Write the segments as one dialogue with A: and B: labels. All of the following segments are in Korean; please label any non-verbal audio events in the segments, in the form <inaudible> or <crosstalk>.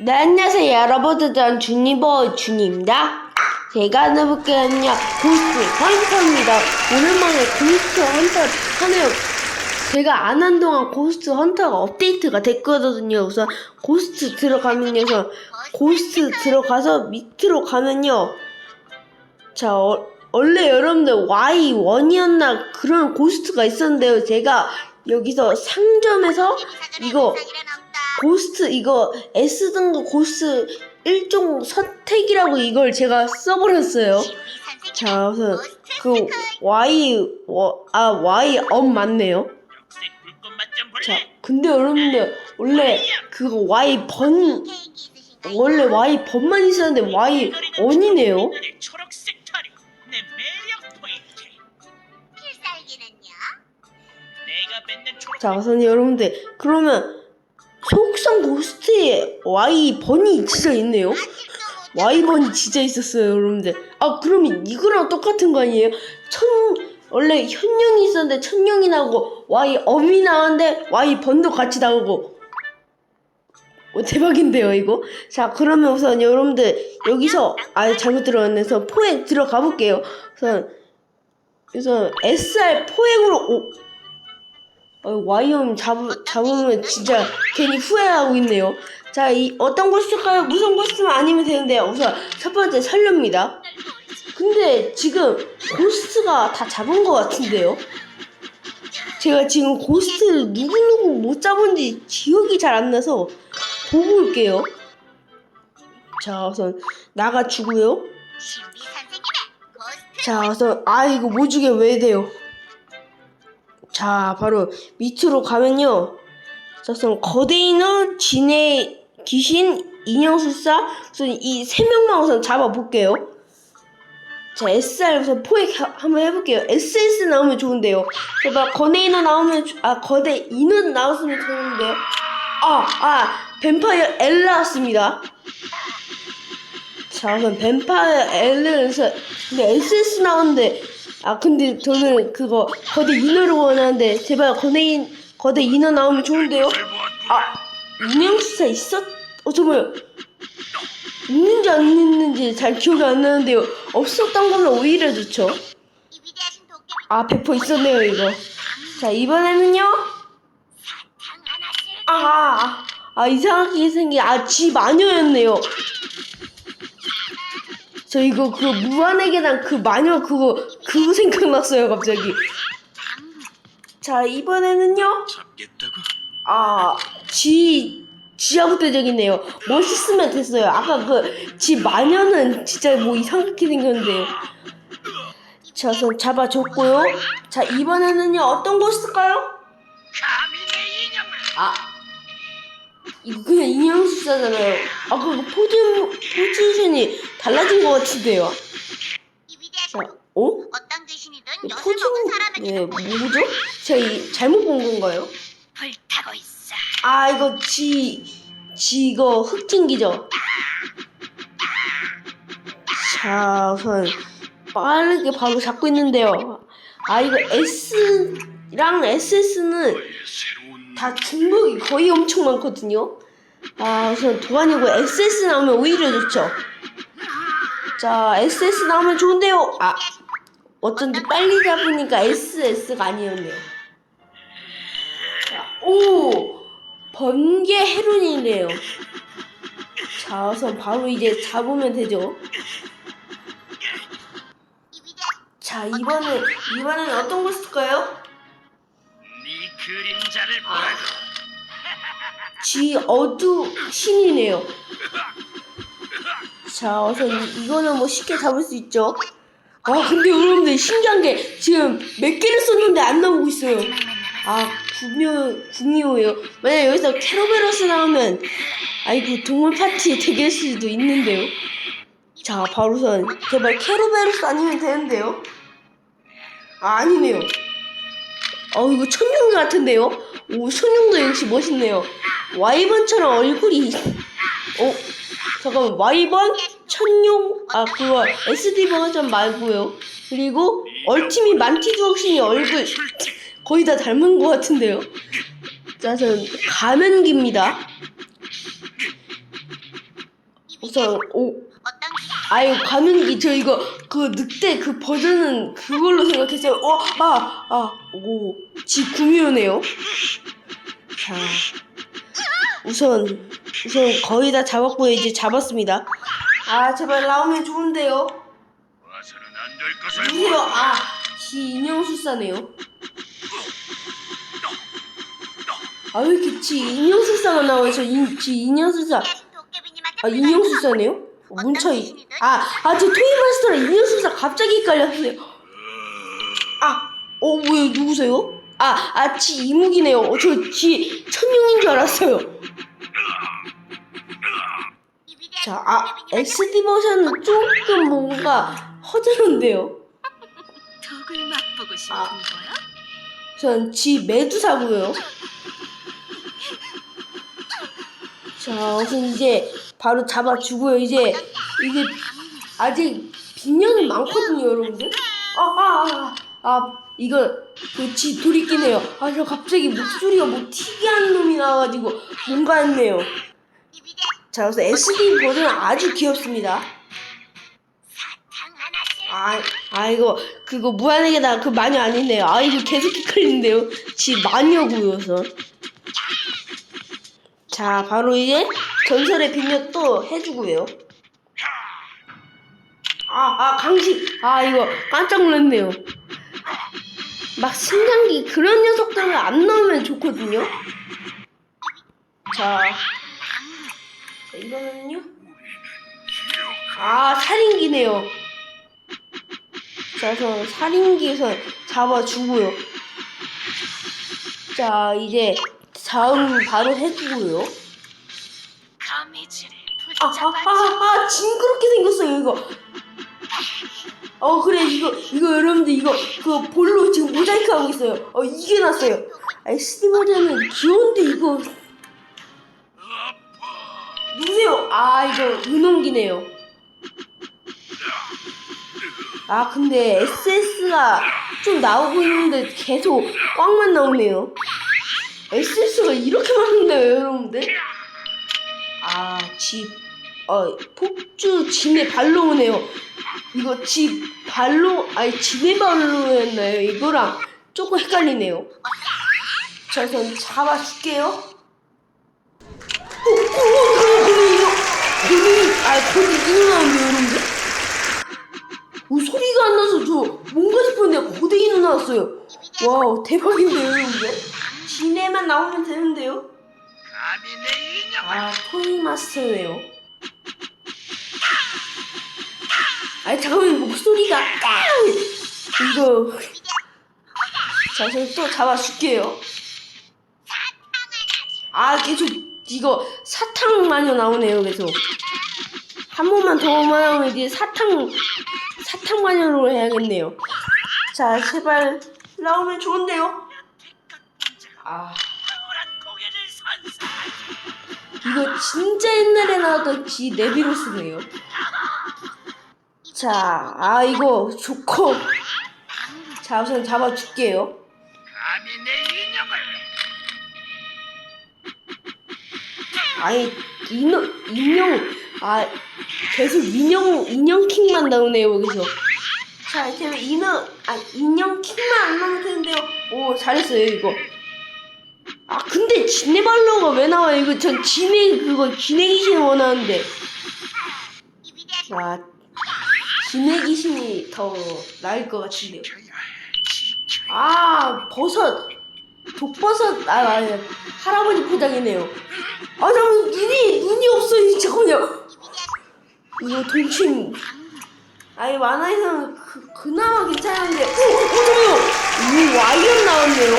A: 네, 안녕하세요. 여러분들, 전 주니버 준입니다. 제가 해볼 게는요, 고스트 헌터입니다. 오랜만에 고스트 헌터 하네요. 제가 안 한 동안 고스트 헌터가 업데이트가 됐거든요. 우선 고스트 들어가면요. 우선 고스트 들어가서 밑으로 가면요. 자, 어, 원래 여러분들 Y1이었나 그런 고스트가 있었는데요. 제가 여기서 상점에서 이거 고스트 이거 S 등급 고스트 일종 선택이라고 이걸 제가 써버렸어요. 자, 우선 그 Y 워- 아 Y 엄 맞네요. 자, 근데 여러분들 원래 그거 Y 번 원래 Y 번만 있었는데 Y 원이네요. 자, 우선 여러분들 그러면 속성 고스트에 Y 번이 진짜 있네요. Y 번이 진짜 있었어요, 여러분들. 아, 그러면 이거랑 똑같은 거 아니에요? 천 원래 현령이 있었는데 천령이 나오고 Y 엄이 나왔는데 Y 번도 같이 나오고. 오, 대박인데요, 이거? 자, 그러면 우선 여러분들 여기서 아 잘못 들어갔네서 포획 들어가 볼게요. 우선 우선 SR 포획으로 오. 어, Y엄 잡, 잡으면 진짜 괜히 후회하고 있네요. 자, 이 어떤 곳일까요? 무슨 곳이면 아니면 되는데요. 우선 첫 번째 설료입니다. 근데 지금 고스트가 다 잡은 것 같은데요. 제가 지금 고스트를 누구누구 못 잡은지 기억이 잘 안 나서 보고 올게요. 자, 우선 나가주고요. 자, 우선 아 이거 뭐 주게 왜 돼요? 자, 바로 밑으로 가면요. 자, 우선 거대 인어, 진해, 귀신, 인형술사, 우선 이 세 명만 우선 잡아볼게요. 자, SR 우선 포획 하- 한번 해볼게요. SS 나오면 좋은데요. 제발 거대 인어 나오면 좋- 아 거대 인어 나왔으면 좋은데요. 아, 아, 뱀파이어 L 나왔습니다. 자, 우선 뱀파이어 L에서 근데 SS 나오는데 아 근데 저는 그거 거대 인어를 원하는데 제발 거대 거대 인어 나오면 좋은데요. 아 인형수사 있었? 어 정말 있는지 안 있는지 잘 기억이 안 나는데요. 없었던 거면 오히려 좋죠. 아 배포 있었네요 이거. 자 이번에는요.
B: 사탕 하나씩
A: 아, 아, 아 이상하게 생긴 아쥐 마녀였네요. 저 이거 그 무한의 계단 그 마녀 그거 그거 생각났어요 갑자기. 자 이번에는요.
C: 잡겠다고?
A: 아, 지, 지하부대적이네요. 멋있으면 됐어요. 아까 그, 지 마녀는 진짜 뭐 이상하게 생겼는데요. 자, 우선 잡아줬고요. 자, 이번에는요, 어떤 곳일까요? 아, 이거 그냥 인형수사잖아요. 아, 그 포즈, 포지션이 달라진 것 같은데요. 자, 어?
B: 어떤 귀신이든
A: 이
B: 엿을
A: 포즈,
B: 먹은
A: 예,
B: 사람에게는
A: 뭐죠? 제가 이, 잘못 본 건가요?
B: 불타고 있어
A: 아 이거 지, 지 이거 흑진기죠? 자 우선 빠르게 바로 잡고 있는데요 아 이거 S랑 SS는 다 중복이 거의 엄청 많거든요 아 우선 도안이고 SS 나오면 오히려 좋죠 자 SS 나오면 좋은데요 아 어쩐지 빨리 잡으니까 SS가 아니었네요 자, 오 번개 해룬이네요. 자, 우선 바로 이제 잡으면 되죠. 자, 이번엔 이번엔 어떤 곳일까요?
C: 네 그림자를 보라고.
A: 쥐 어두 신이네요. 자, 우선 이- 이거는 뭐 쉽게 잡을 수 있죠. 아, 근데 여러분들 신기한 게 지금 몇 개를 썼는데 안 나오고 있어요. 아, 구묘, 구미호예요. 만약 여기서 캐로베러스 나오면 아이고 동물 파티 되게 수도 있는데요. 자, 바로선 제발 캐로베러스 아니면 되는데요. 아, 아니네요. 어, 이거 천룡 같은데요? 오, 천룡도 역시 멋있네요. 와이번처럼 얼굴이 어, 잠깐만 와이번, 천룡, 아 그거 SD 버전 말고요. 그리고 얼티밋 만티즈 혁신이 얼굴 거의 다 닮은 것 같은데요. 자, 전 가면기입니다. 저, 오, 아유, 가는기, 저 이거, 그 늑대 그 버전은 그걸로 생각했어요. 어, 아, 아, 오, 지 구미호네요. 자, 우선, 우선 거의 다 잡았고요. 이제 잡았습니다. 아, 제발 나오면 좋은데요.
C: 와서는 안 될 것을
A: 누구요? 아, 지 인형 술사네요. 아, 왜 이렇게 지 인형 술사가 나와요? 저 인, 지 인형 술사.
B: 도깨비님한테
A: 아, 인형 술사네요? 어, 뭔 차이? 아, 아, 저 토이마스터랑 인형술사 갑자기 헷갈렸어요. 아, 어, 왜 누구세요? 아, 아, 지 이무기네요. 어, 저 지 천룡인 줄 알았어요. 자, 아, SD 버전은 조금 뭔가 허전한데요.
B: 덕을 맛보고 싶은
A: 아.
B: 거야?
A: 전 지 메두사고요. 자, 우선 이제 바로 잡아주고요. 이제 이제 아직 빈년은 많거든요, 여러분들. 아, 아, 아, 아 이거 그지 돌이키네요. 아, 저 갑자기 목소리가 뭐 특이한 놈이 나와가지고 뭔가 했네요. 자, 그래서 SD 버전은 아주 귀엽습니다. 아, 아 이거 그거 무한에게 다 그 마녀 아니네요. 아 이거 계속 헷갈리는데요. 지 마녀고요, 우선. 자, 바로 이제 전설의 빈녀 또 해주고요. 아, 아 강식. 아 이거 깜짝 놀랐네요. 막 신장기 그런 녀석들은 안 나오면 좋거든요. 자, 자 이거는요. 아 살인기네요. 자, 그래서 살인기에서 잡아주고요. 자, 이제 다음 바로 해주고요. 아, 아, 아, 아, 징그럽게 생겼어요, 이거. 어, 그래, 이거, 이거 여러분들, 이거, 그 볼로 지금 모자이크 하고 있어요. 어, 이게 났어요. 아, SD 모자는 귀여운데, 이거. 누구세요? 아, 이거, 은홍기네요. 아, 근데 SS가 좀 나오고 있는데 계속 꽝만 나오네요. SS가 이렇게 많은데요, 여러분들? 아, 집, 어, 폭주 진의 발로 오네요. 이거 집 발로, 아니, 진의 발로였나요? 이거랑 조금 헷갈리네요. 자, 우선 잡아줄게요. 어, 어, 어, 거기, 이거, 거기, 아, 거기 이거 나오네요, 여러분들? 오, 소리가 안 나서 저 뭔가 싶었는데 고데기는 나왔어요. 와우, 대박인데요, 여러분들? 진해만 나오면 되는데요? 아, 토이 마스터네요. 아, 잠깐만, 목소리가, 깡! 이거. 자, 저또 잡아 줄게요. 아, 계속, 이거, 사탕 마녀 나오네요, 계속. 한 번만 더만 하면 이제 사탕, 사탕 마녀로 해야겠네요. 자, 제발, 나오면 좋은데요? 아. 이거 진짜 옛날에 나왔던 지 네비로스네요. 자, 아 이거 좋고. 자, 우선 잡아줄게요.
C: 감히 내 인형을
A: 아니 인형 인형 아 계속 인형 인형 킹만 나오네요 여기서. 자, 이제 인형 아 인형 킹만 안 나오면 되는데요. 오 잘했어요 이거. 아 근데 지네발로가 왜 나와요? 이거 전 지네 그거 지네 귀신 원하는데. 자, 지네 귀신이 더 나을 것 같은데요. 아, 버섯. 독버섯. 아, 아니, 할아버지 포장이네요. 아, 잠깐 눈이, 눈이 없어요. 잠깐만요. 이거 동침. 아니, 만화에서는 그, 그나마 괜찮은데. 오, 어, 잠깐만요. 오, 와이언 나왔네요.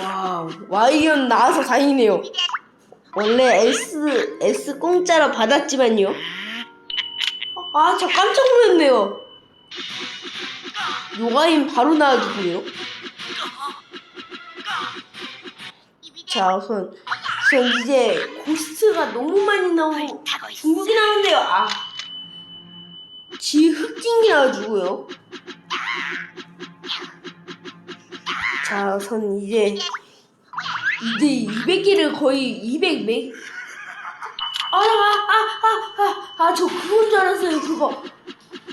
A: 와, 와이언 나와서 다행이네요. 원래 S, S 공짜로 받았지만요. 아, 저 깜짝 놀랐네요. 요가인 바로 나와주고요. 자, 우선, 우선 이제 고스트가 너무 많이 나오고 중국이 나오는데요. 아, 지 흑진기 나와주고요. 자, 우선 이제 이제 200개를 거의 200 매, 아, 아, 아, 아, 아, 저 그건 줄 알았어요, 그거.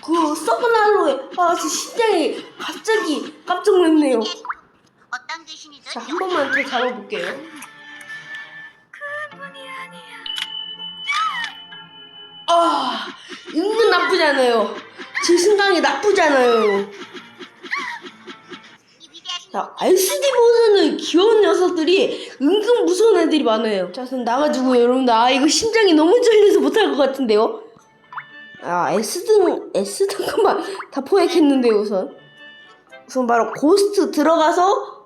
A: 그, 서브날로에, 아, 제 심장이 갑자기 깜짝 놀랐네요.
B: 어떤 귀신이든
A: 자, 한 번만 더 잡아볼게요.
B: 아니야.
A: 아, 은근 나쁘잖아요. 제 심장이 나쁘잖아요. RCD 버전의 귀여운 녀석들이 은근 무서운 애들이 많아요. 자, 그럼 나가지고 여러분들, 아, 이거 심장이 너무 잘려서 못할 것 같은데요? 아, S등, <laughs> S등급만 다 포획했는데요, 우선. 우선 바로 고스트 들어가서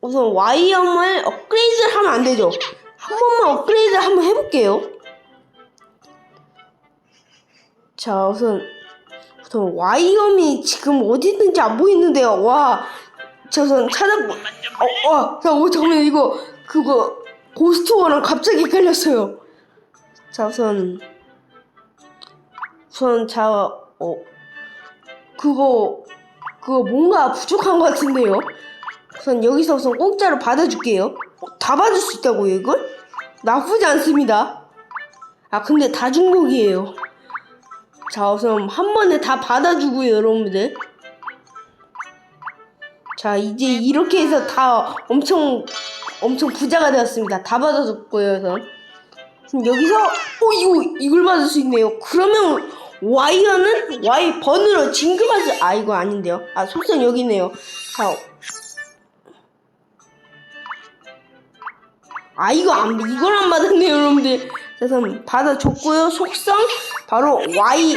A: 우선 Y형을 업그레이드를 하면 안 되죠. 한 번만 업그레이드 한번 해볼게요. 자, 우선, 우선 Y형이 지금 어디 있는지 안 보이는데요. 와, 자, 우선 찾아보, 어, 와, 자, 오, 잠깐만, 이거, 그거, 고스트워랑 갑자기 헷갈렸어요. 자, 우선, 우선, 자, 어, 그거, 그거 뭔가 부족한 것 같은데요? 우선 여기서 우선 공짜로 받아줄게요. 어, 다 받을 수 있다고요, 이걸? 나쁘지 않습니다. 아, 근데 다 중복이에요. 자, 우선 한 번에 다 받아주고요, 여러분들. 자, 이제 이렇게 해서 다 엄청, 엄청 부자가 되었습니다. 다 받아줬고요, 우선. 지금 여기서, 어, 이거, 이걸 받을 수 있네요. 그러면, Y는 Y 번으로 수, 아, 이거 아닌데요. 아, 속성 여기 있네요. 자, 아, 이거 안, 이걸 안 받았네요, 여러분들. 자, 그럼 받아줬고요. 속성, 바로 Y.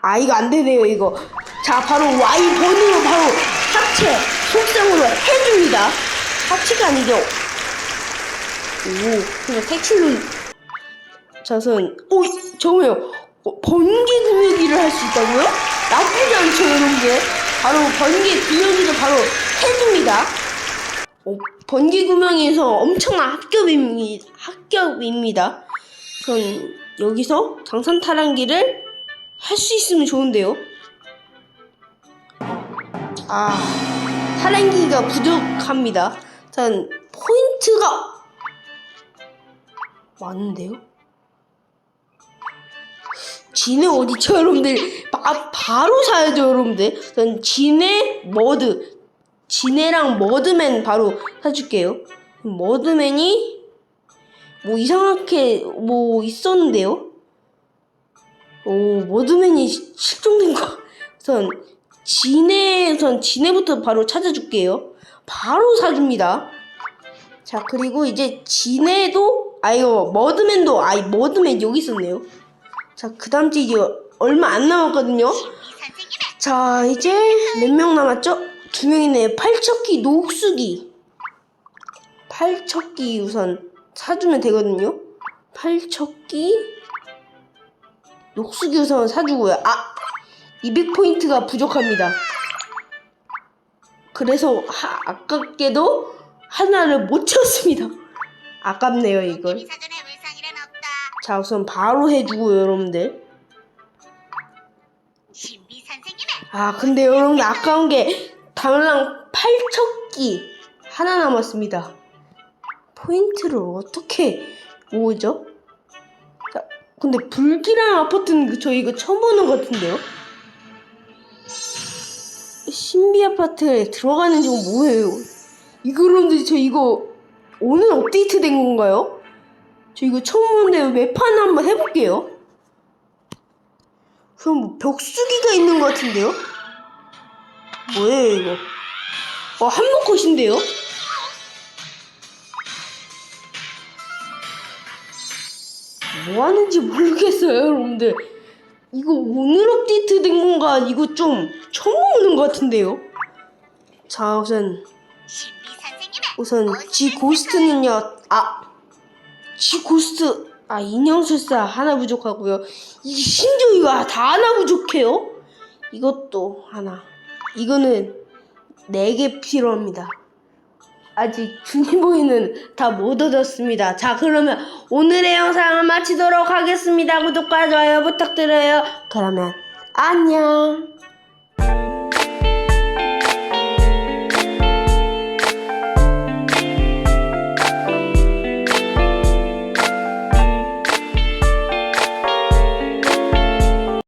A: 아, 이거 안 되네요, 이거. 자, 바로 Y 번으로 바로 합체, 속성으로 해줍니다. 합체가 아니죠. 오, 그냥 색칠로. 자, 우선, 오, 저거요. 어, 번개 구매기를 할 수 있다고요? 나쁘지 않죠, 여러분들. 바로 번개 구매기를 바로 해줍니다. 어, 번개 구멍에서 엄청난 합격입니다. 합격입니다. 전 여기서 장산 타란기를 할 수 있으면 좋은데요. 아, 타란기가 부족합니다. 전 포인트가 많은데요. 진해 어디죠, 여러분들? 바, 바로 사야죠, 여러분들. 전 진해 머드 지네랑 머드맨 바로 사줄게요. 머드맨이 뭐 이상하게 뭐 있었는데요. 오 머드맨이 시- 실종된 거. 우선 우선 지네부터 바로 찾아줄게요. 바로 사줍니다. 자 그리고 이제 지네도 아이고 머드맨도 아이 머드맨 여기 있었네요. 자 그다음 주 이제 얼마 안 남았거든요. 자 이제 몇 명 남았죠? 두 명이네 팔척기 녹수기 팔척기 우선 사주면 되거든요 팔척기 녹수기 우선 사주고요 아 200포인트가 부족합니다 그래서 하, 아깝게도 하나를 못 채웠습니다 아깝네요 이걸
B: 이 사전에 외상이란 없다.
A: 자 우선 바로 해주고요 여러분들 아 근데 여러분 아까운 게 당랑 팔척기 하나 남았습니다. 포인트를 어떻게 모으죠? 자, 근데 불길한 아파트는 그- 저 이거 처음 보는 것 같은데요? 신비 아파트에 들어가는 건 뭐예요? 이거 여러분들 저 이거 오늘 업데이트 된 건가요? 저 이거 처음 보는데 웹판 한번 해볼게요. 그럼 뭐 벽수기가 있는 것 같은데요? 뭐예요 이거? 어 한몫컷인데요? 뭐 하는지 모르겠어요 여러분들 이거 오늘 업데이트 된 건가? 이거 좀 처음 보는 것 같은데요? 자 우선 우선 지 고스트는요. 아 지 고스트. 아 인형술사 하나 부족하고요. 이 심지어 이거 다 하나 부족해요? 이것도 하나. 이거는 네 개 필요합니다 아직 주니보이는 다 못 얻었습니다. 자 그러면 오늘의 영상을 마치도록 하겠습니다. 구독과 좋아요 부탁드려요. 그러면 안녕